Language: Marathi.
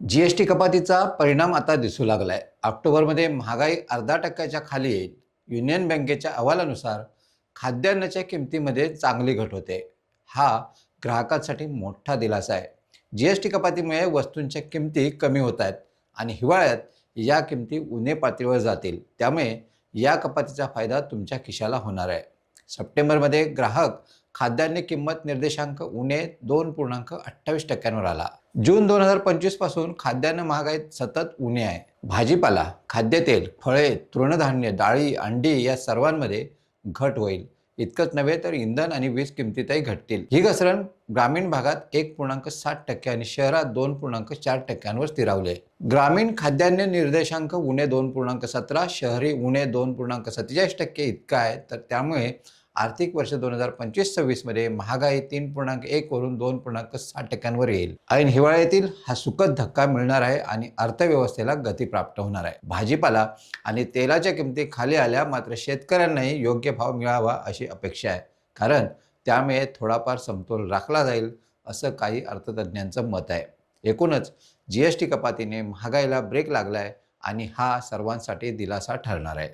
जी एस टी कपातीचा परिणाम आता दिसू लागला आहे ऑक्टोबरमध्ये महागाई अर्धा टक्क्याच्या खाली येईल. युनियन बँकेच्या अहवालानुसार खाद्यान्नाच्या किमतीमध्ये चांगली घट होते. हा ग्राहकांसाठी मोठा दिलासा आहे. जी एस टी कपातीमुळे वस्तूंच्या किमती कमी होत आहेत आणि हिवाळ्यात या किमती उणे पातळीवर जातील. त्यामुळे या कपातीचा फायदा तुमच्या खिशाला होणार आहे. सप्टेंबरमध्ये ग्राहक खाद्यान्न किंमत निर्देशांक उणे दोन पूर्णांक अठ्ठावीस टक्क्यांवर आला. जून दोन हजार पंचवीसपासून खाद्यान्न महागाईत सतत उणे आहे. भाजीपाला खाद्यतेल फळे तृणधान्य डाळी अंडी या सर्वांमध्ये घट होईल. इतकंच नव्हे तर इंधन आणि वीज किमतीतही घटतील. ही घसरण ग्रामीण भागात एक पूर्णांक सात टक्के आणि शहरात दोन पूर्णांक चार टक्क्यांवर स्थिरावले ग्रामीण खाद्यान्न निर्देशांक उणे दोन पूर्णांक सतरा शहरी उणे दोन पूर्णांक सत्तेचाळीस टक्के इतका आहे. तर त्यामुळे आर्थिक वर्ष दोन हजार पंचवीस सव्वीसमध्ये महागाई तीन पूर्णांक एक वरून दोन पूर्णांक साठ टक्क्यांवर येईल. ऐन हिवाळ्यातील हा सुखद धक्का मिळणार आहे आणि अर्थव्यवस्थेला गती प्राप्त होणार आहे. भाजीपाला आणि तेलाच्या किमती खाली आल्या मात्र शेतकऱ्यांनाही योग्य भाव मिळावा अशी अपेक्षा आहे. कारण त्यामुळे थोडाफार समतोल राखला जाईल असं काही अर्थतज्ज्ञांचं मत आहे. एकूणच जी एस टी कपातीने महागाईला ब्रेक लागला आहे आणि हा सर्वांसाठी दिलासा ठरणार आहे.